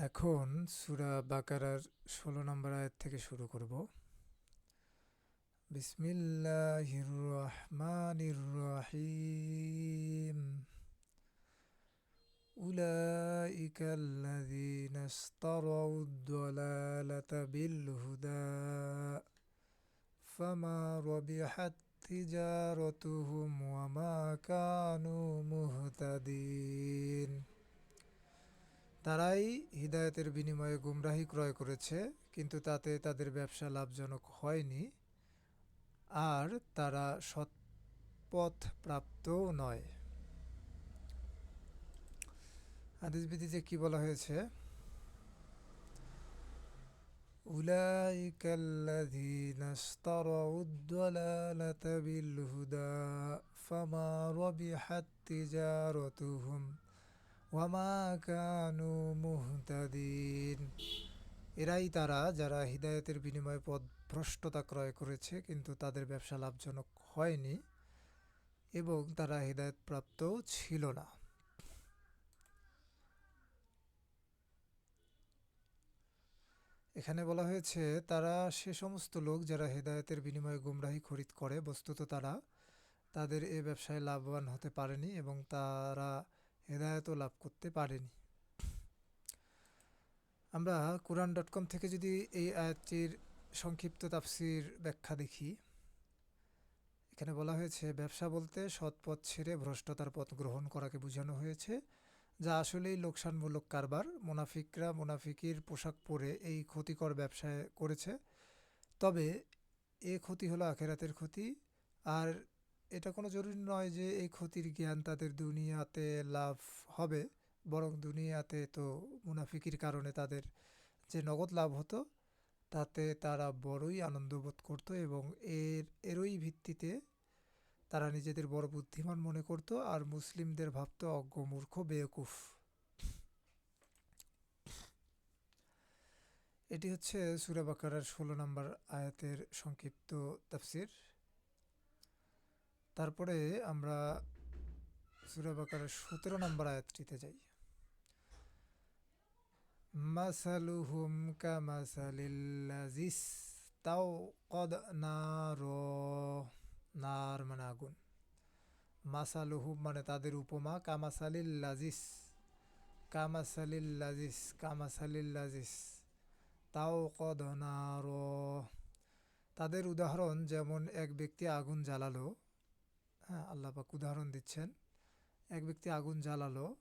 এখন সুরা বাকারার ষোলো নম্বর আয়াত থেকে শুরু করব বিসমিল্লাহির রহমানির রহিম أولئك الذين اشتروا الضلالة بالهدى فما ربحت تجارتهم وما كانوا مهتدين তারাই হিদায়তের বিনিময়ে গুমরাহি ক্রয় করেছে কিন্তু তাতে তাদের ব্যবসা লাভজনক হয়নি আর তারা সৎপথ প্রাপ্তও নয় হাদিস বিধিতে কি বলা হয়েছে أولئك الذين اشتروا الضلالة بالهدى فما ربحت تجارتهم ওয়ামা মুহতাদিন। এরাই তারা যারা হৃদায়তের বিনিময়ে পদ ভ্রষ্টতা ক্রয় করেছে, কিন্তু তাদের ব্যবসা লাভজনক হয়নি এবং তারা হৃদায়ত প্রাপ্তও ছিল না। এখানে বলা হয়েছে, তারা সে সমস্ত লোক যারা হেদায়তের বিনিময়ে গুমরাহি খরিদ করে, বস্তুত তারা তাদের এ ব্যবসায় লাভবান হতে পারেনি এবং তারা হেদায়তও লাভ করতে পারেনি। আমরা কোরআন ডট কম থেকে যদি এই আয়াতটির সংক্ষিপ্ত তাফসির ব্যাখ্যা দেখি, এখানে বলা হয়েছে, ব্যবসা বলতে সৎ পথ ছেড়ে ভ্রষ্টতার পথ গ্রহণ করাকে বোঝানো হয়েছে, যা আসলেই লোকসানমূলক কারবার। মুনাফিকরা মুনাফিকির পোশাক পরে এই ক্ষতিকর ব্যবসায় করেছে। তবে এ ক্ষতি হলো আখেরাতের ক্ষতি, আর এটা কোনো জরুরি নয় যে এই ক্ষতির জ্ঞান তাদের দুনিয়াতে লাভ হবে, বরং দুনিয়াতে তো মুনাফিকির কারণে তাদের যে নগদ লাভ হতো, তাতে তারা বড়ই আনন্দ বোধ করতো এবং এর, এরই ভিত্তিতে তারা নিজেদের বড় বুদ্ধিমান মনে করত আর মুসলিমদের ভাবত অজ্ঞ মূর্খ বেয়কুফ এটি হচ্ছে সুরাবাকার ষোলো নম্বর আয়াতের সংক্ষিপ্ত তাফসির। তারপরে আমরা সুরাবাকার সতেরো নম্বর আয়াতটিতে যাই। মাসালুহুম কামাসালিল্লাজিস তাও কদ নার নার মানে আগুন। মাসালুহুম মানে তাদের উপমা কামাসালিল্লাজিস কামাসালিল্লাজিস কামাসালিল্লাজিস তাও কদ নার। তাদের উদাহরণ, যেমন এক ব্যক্তি আগুন জ্বালালো আল্লাপাক উদাহরণ দিচ্ছেন। এক ব্যক্তি আগুন জ্বালালো।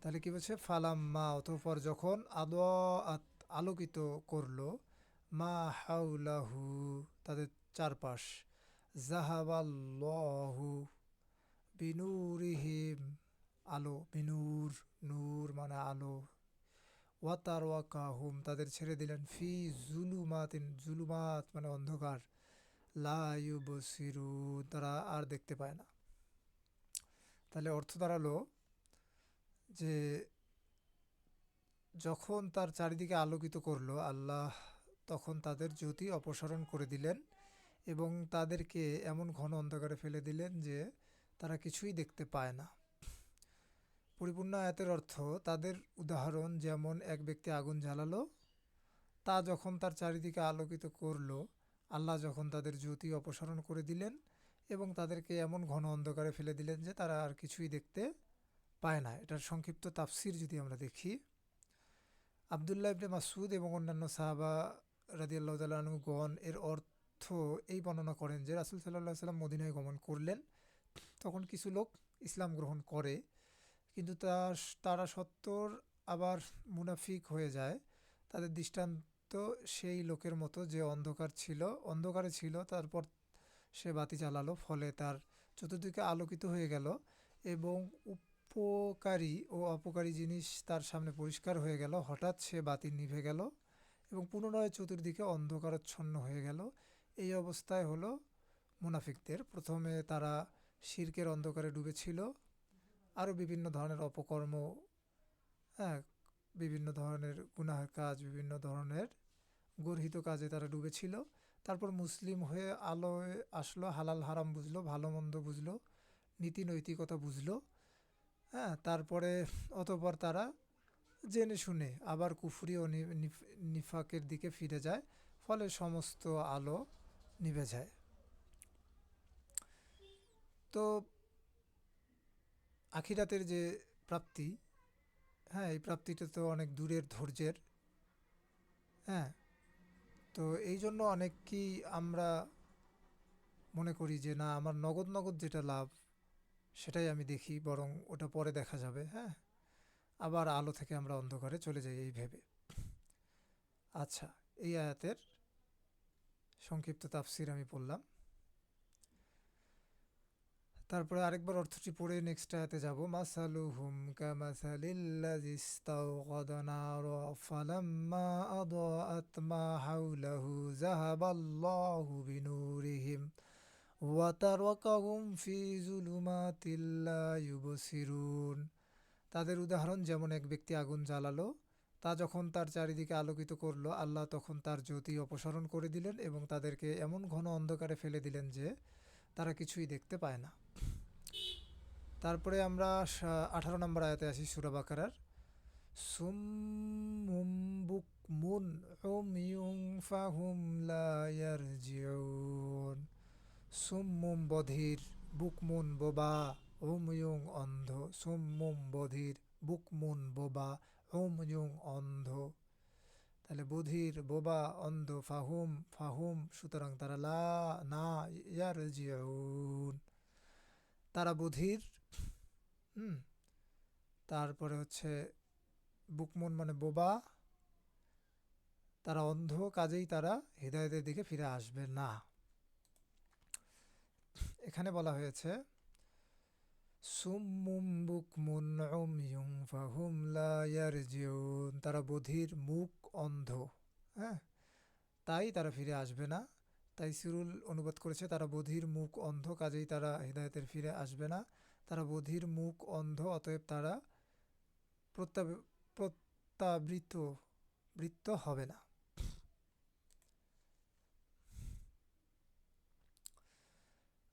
তাহলে কি বলছে? ফালাম্মা অতঃপর যখন আদাআত আলোকিত করল, মা হাউলাহু তাদের চারপাশ। জাহাবাল্লাহু বিনুরিহিম আলো, বিনুর, নূর মানে আলো। ওয়াতার ওয়াকাহুম তাদের ছেড়ে দিলেন। ফি জুলুমাতিন, জুলুমাত মানে অন্ধকার। লায়ু বসিরু তারা আর দেখতে পায় না। তাহলে অর্থ দাঁড়াল যে যখন তার চারিদিকে আলোকিত করল আল্লাহ, তখন তাদের জ্যোতি অপসারণ করে দিলেন। এবং তাদেরকে এমন ঘন অন্ধকারে ফেলে দিলেন যে তারা কিছুই দেখতে পায় না। পরিপূর্ণ আয়াতের অর্থ, তাদের উদাহরণ যেমন এক ব্যক্তি আগুন জ্বালালো, তা যখন তার চারিদিকে আলোকিত করল, আল্লাহ যখন তাদের জ্যোতি অপসারণ করে দিলেন এবং তাদেরকে এমন ঘন অন্ধকারে ফেলে দিলেন যে তারা আর কিছুই দেখতে পায় না। এটার সংক্ষিপ্ত তাফসির যদি আমরা দেখি, আবদুল্লাহ ইবনে মাসুদ এবং অন্যান্য সাহাবা রাদিয়াল্লাহ তালুগণ এর অর্থ এই বর্ণনা করেন যে রাসুল সাল্লাহ সাল্লাম মদিনায় গমন করলেন। তখন কিছু লোক ইসলাম গ্রহণ করে, কিন্তু তার তারা সত্তর আবার মুনাফিক হয়ে যায়। তাদের দৃষ্টান্ত সেই লোকের মতো যে অন্ধকার ছিল, অন্ধকারে ছিল, তারপর সে বাতি জ্বালালো, ফলে তার চতুর্দিকে আলোকিত হয়ে গেল এবং উপকারী ও অপকারী জিনিস তার সামনে পরিষ্কার হয়ে গেল। হঠাৎ সে বাতি নিভে গেল এবং পুনরায় চতুর্দিকে অন্ধকারচ্ছন্ন হয়ে গেল। এই অবস্থায় হলো মুনাফিকদের। প্রথমে তারা শির্কের অন্ধকারে ডুবেছিল। আরও বিভিন্ন ধরনের অপকর্ম হ্যাঁ বিভিন্ন ধরনের গুনাহের কাজ, বিভিন্ন ধরনের গর্হিত কাজে তারা ডুবেছিল। তারপর মুসলিম হয়ে আলোয় আসলো, হালাল হারাম বুঝলো, ভালো মন্দ বুঝলো, নীতি নৈতিকতা বুঝলো হ্যাঁ তারপরে অতপর তারা জেনে শুনে আবার কুফরি ও নিফাকের দিকে ফিরে যায়। ফলে সমস্ত আলো নিভে যায়। তো আখিরাতের যে প্রাপ্তি হ্যাঁ এই প্রাপ্তিটা তো অনেক দূরের ধৈর্যের হ্যাঁ তো এই জন্য অনেক অনেককেই আমরা মনে করি যে, না, আমার নগদ নগদ যেটা লাভ, সেটাই আমি দেখি, বরং ওটা পরে দেখা যাবে হ্যাঁ আবার আলো থেকে আমরা অন্ধকারে চলে যাই, এই ভেবে। আচ্ছা এই আয়াতের সংক্ষিপ্ত তাফসির আমি পড়লাম। তারপরে আরেকবার অর্থটি পড়ে নেক্সট আয়াতে যাব। কামাসালিল্লাযি ইস্তাওকাদা নারা ফালাম্মা আদাআত মা হাওলাহু যাহাবাল্লাহু বিনুরিহিম ওয়া তারাকাহুম ফি যুলুমাতিল লা ইউবসিরুন। তাদের উদাহরণ যেমন এক ব্যক্তি আগুন জ্বালালো তা যখন তার চারিদিকে আলোকিত করল, আল্লাহ তখন তার জ্যোতি অপসারণ করে দিলেন এবং তাদেরকে এমন ঘন অন্ধকারে ফেলে দিলেন যে তারা কিছুই দেখতে পায় না। তারপরে আমরা আঠারো নম্বর আয়াতে আসি সুরা বাকারার। সুম্মুম বুকমুন উমিয়ুং ফাহুম লা ইয়ারজিউন। সুম্মুম বধির বুকমুন বোবা উময়ুং অন্ধ। সুম্মুম বধির বুকমুন বোবা উময়ুং অন্ধ। তাহলে বধির, বোবা, অন্ধ, ফাহুম ফাহুম, সুতরাং তারা লা, না ইয়ারজিউন তারা বধির, হুম। তারপরে হচ্ছে বুকমন মানে বোবা। তারা অন্ধ, কাজেই তারা হৃদয়তের দিকে ফিরে আসবে না। এখানে বলা হয়েছে সুম্মুম বুকমুন উময়ুং ফাহুম তারা বধির মুখ অন্ধ হ্যাঁ? তাই তারা ফিরে আসবে না। তাই সিরুল অনুবাদ করেছে, তারা বধির মুখ অন্ধ, কাজেই তারা হৃদায়তের ফিরে আসবে না। তারা বধির মুখ অন্ধ, অতএব তারা প্রত্যাব- প্রত্যাবৃত বৃত্ত হবে না।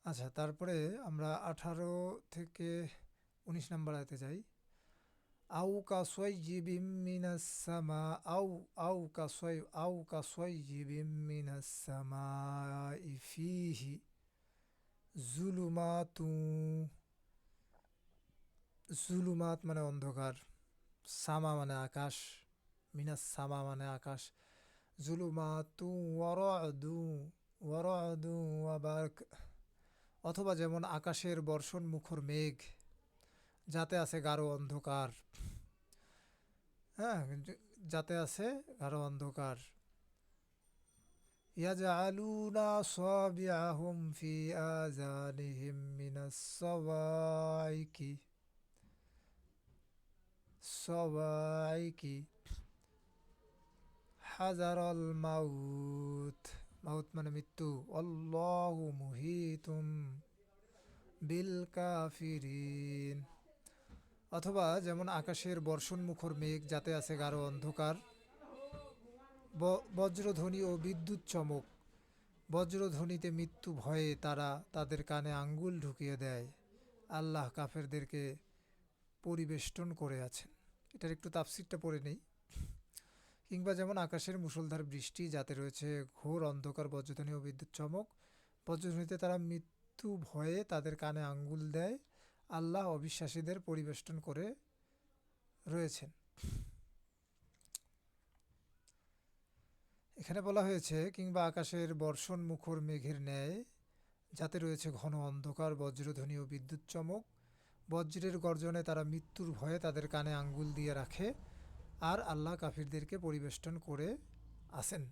আচ্ছা তারপরে আমরা আঠারো থেকে উনিশ নম্বর আয়তে যাই। আউ কাসয়িবিম মিনাস সামা, আউ আউ কাসয় আউ কাসয়িবিম মিনাস সামাই ফিহি জুলুমাতু, জুলুমাত মানে অন্ধকার, সামা মানে আকাশ, মিনাস সামা মানে আকাশ। জুলুমাতু ওয়ারাদু ওয়ারাদু ওয়াবারক অথবা যেমন আকাশের বর্ষণ মুখর মেঘ যাতে আছে গাঢ় অন্ধকার হ্যাঁ য- যাতে আছে গাঢ় অন্ধকার يجعلون أصابعهم في آذانهم من الصواعق الصواعق حذر الموت মাউত মানে মৃত্যু। অল্লাহু মুহিতুম বিল কাফিরিন অথবা যেমন আকাশের বর্ষণ মুখর মেঘ যাতে আছে গাঢ় অন্ধকার বজ্রধ্বনি ও বিদ্যুৎ চমক। বজ্রধ্বনিতে মৃত্যু ভয়ে তারা তাদের কানে আঙ্গুল ঢুকিয়ে দেয়। আল্লাহ কাফেরদেরকে পরিবেষ্টন করে আছেন। এটার একটু তাফসিরটা পড়ে নেই। কিংবা যেমন আকাশের মুষলধার বৃষ্টি, যাতে রয়েছে ঘোর অন্ধকার বজ্রধ্বনি ও বিদ্যুৎ চমক বজ্রধ্বনিতে তারা মৃত্যু ভয়ে তাদের কানে আঙ্গুল দেয়, আল্লাহ অবিশ্বাসীদের পরিবেষ্টন করে রয়েছেন। এখানে বলা হয়েছে, কিংবা আকাশের বর্ষণ মুখর মেঘের ন্যায়, যাতে রয়েছে ঘন অন্ধকার বজ্রধ্বনি ও বিদ্যুৎ চমক, বজ্রের গর্জনে তারা মৃত্যুর ভয়ে তাদের কানে আঙ্গুল দিয়ে রাখে আর আল্লাহ কাফিরদেরকে পরিবেষ্টন করে আসেন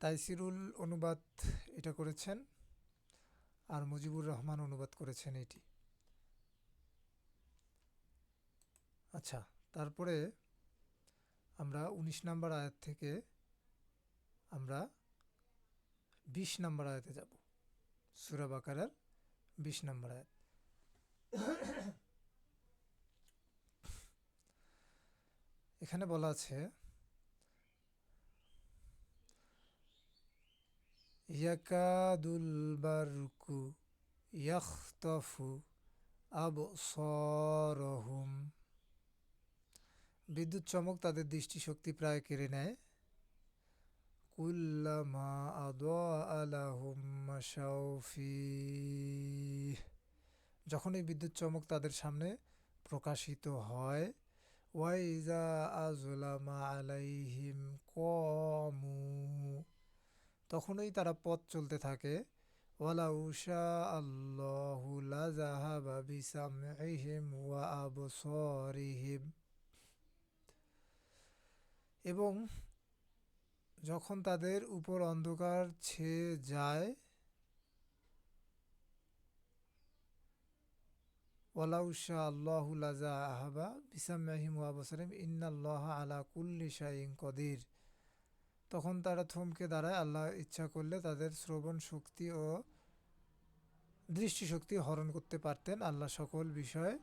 তাইসিরুল অনুবাদ এটা করেছেন আর মুজিবুর রহমান অনুবাদ করেছেন এটি। আচ্ছা তারপরে আমরা উনিশ নম্বর আয়াত থেকে আমরা বিশ নম্বর আয়াতে যাব। সুরা বাকারার বিশ নম্বর আয়াত। এখানে বলা আছে ইয়াকাদুল বারকু ইয়াখতাফু আবসারহুম। বিদ্যুৎ চমক তাদের দৃষ্টিশক্তি প্রায় কেড়ে নেয়। ফিহ যখনই বিদ্যুৎ চমক তাদের সামনে প্রকাশিত হয় ওয়াইজা আজলামা আলাইহিম কমু তখনই তারা পথ চলতে থাকে। ওয়ালা উষা আল্লাহু লাজাহাবা বিসামইহিম ওয়া আবসারিহিম এবং যখন তাদের উপর অন্ধকার ছেয়ে যায় ওয়ালাউশা আল্লাহু লাজা আহাবা বিসামিম ওয়াবসারিম ইন্নাল্লাহ আলা কুল্লি শাইন কদির। তখন তারা থমকে দাঁড়ায়, আল্লাহ ইচ্ছা করলে তাদের শ্রবণ শক্তি ও দৃষ্টিশক্তি হরণ করতে পারতেন। আল্লাহ সকল বিষয়ে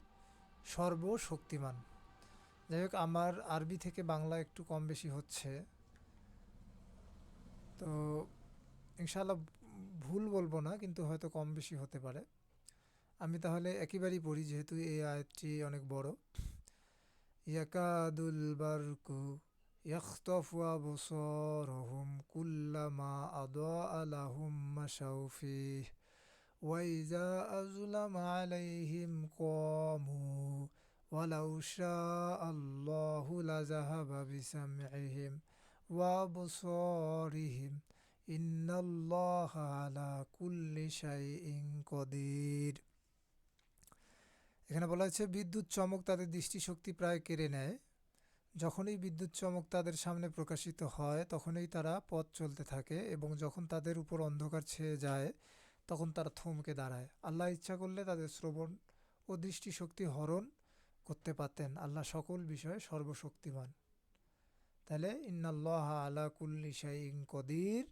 সর্বশক্তিমান। যাই হোক, আমার আরবি থেকে বাংলা একটু কম বেশি হচ্ছে। তো ইনশাআল্লাহ ভুল বলব না, কিন্তু হয়তো কম বেশি হতে পারে। আমি তাহলে একেবারেই পড়ি যেহেতু এই আয়াতটি অনেক বড় ইয়াকাদুল বারকু ইয়াখতাফু আবসারহুম কুল্লামা আদা লাহুম মাশাউ ফিহ ওয়াইজা আজলামা আলাইহিম কামু ولو شاء الله لذهب بسمعهم وأبصارهم إن الله على كل شيء قدير এখানে বলা হয়েছে, বিদ্যুৎ চমক তাদের দৃষ্টিশক্তি প্রায় কেড়ে নেয়। যখনই বিদ্যুৎ চমক তাদের সামনে প্রকাশিত হয়, তখনই তারা পথ চলতে থাকে এবং যখন তাদের উপর অন্ধকার ছেয়ে যায়, তখন তারা থমকে দাঁড়ায়। আল্লাহ ইচ্ছা করলে তাদের শ্রবণ ও দৃষ্টিশক্তি হরণ করতে পারতেন। আল্লাহ সকল বিষয়ে সর্বশক্তিমান। তাহলে, ইন্নাল্লাহ আলা কুল্লি কদির।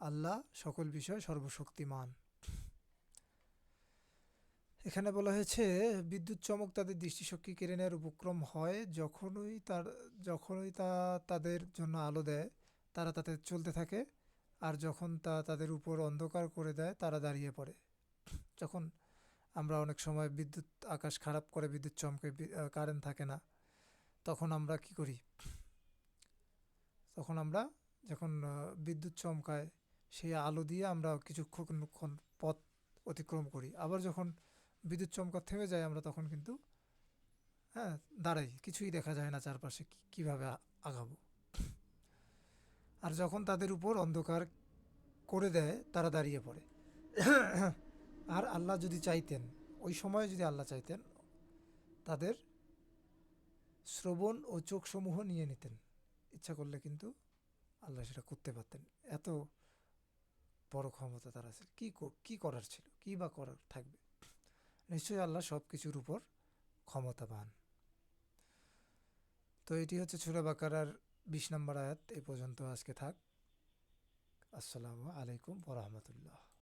আল্লাহ সকল বিষয়ে সর্বশক্তিমান। এখানে বলা হয়েছে, বিদ্যুৎ চমক তাদের দৃষ্টিশক্তি কেড়ে নেওয়ার উপক্রম হয় যখনই তার, যখনই তা তাদের জন্য আলো দেয়, তারা তাতে চলতে থাকে। আর যখন তা তাদের উপর অন্ধকার করে দেয়, তারা দাঁড়িয়ে পড়ে। যখন আমরা অনেক সময় বিদ্যুৎ, আকাশ খারাপ করে বিদ্যুৎ চমকে কারেন্ট থাকে না, তখন আমরা কি করি? তখন আমরা যখন বিদ্যুৎ চমকায়, সেই আলো দিয়ে আমরা কিছুক্ষণ, পথ অতিক্রম করি। আবার যখন বিদ্যুৎ চমকা থেমে যায়, আমরা তখন কিন্তু হ্যাঁ দাঁড়াই, কিছুই দেখা যায় না চারপাশে কীভাবে আগাবো? আর যখন তাদের উপর অন্ধকার করে দেয়, তারা দাঁড়িয়ে পড়ে। আর আল্লাহ যদি চাইতেন, ওই সময়ে যদি আল্লাহ চাইতেন, তাদের শ্রবণ ও চোখসমূহ নিয়ে নিতেন। ইচ্ছা করলে কিন্তু আল্লাহ সেটা করতে পারতেন। এত বড় ক্ষমতা তার আছে। কী কী করার ছিল? কী বা করার থাকবে? নিশ্চয়ই আল্লাহ সব কিছুর উপর ক্ষমতাবান। তো এটি হচ্ছে ছুরা বাকারার বিশ নম্বর আয়াত, এ পর্যন্ত আজকে থাক। আসসালামু আলাইকুম ওরহমতুল্লাহ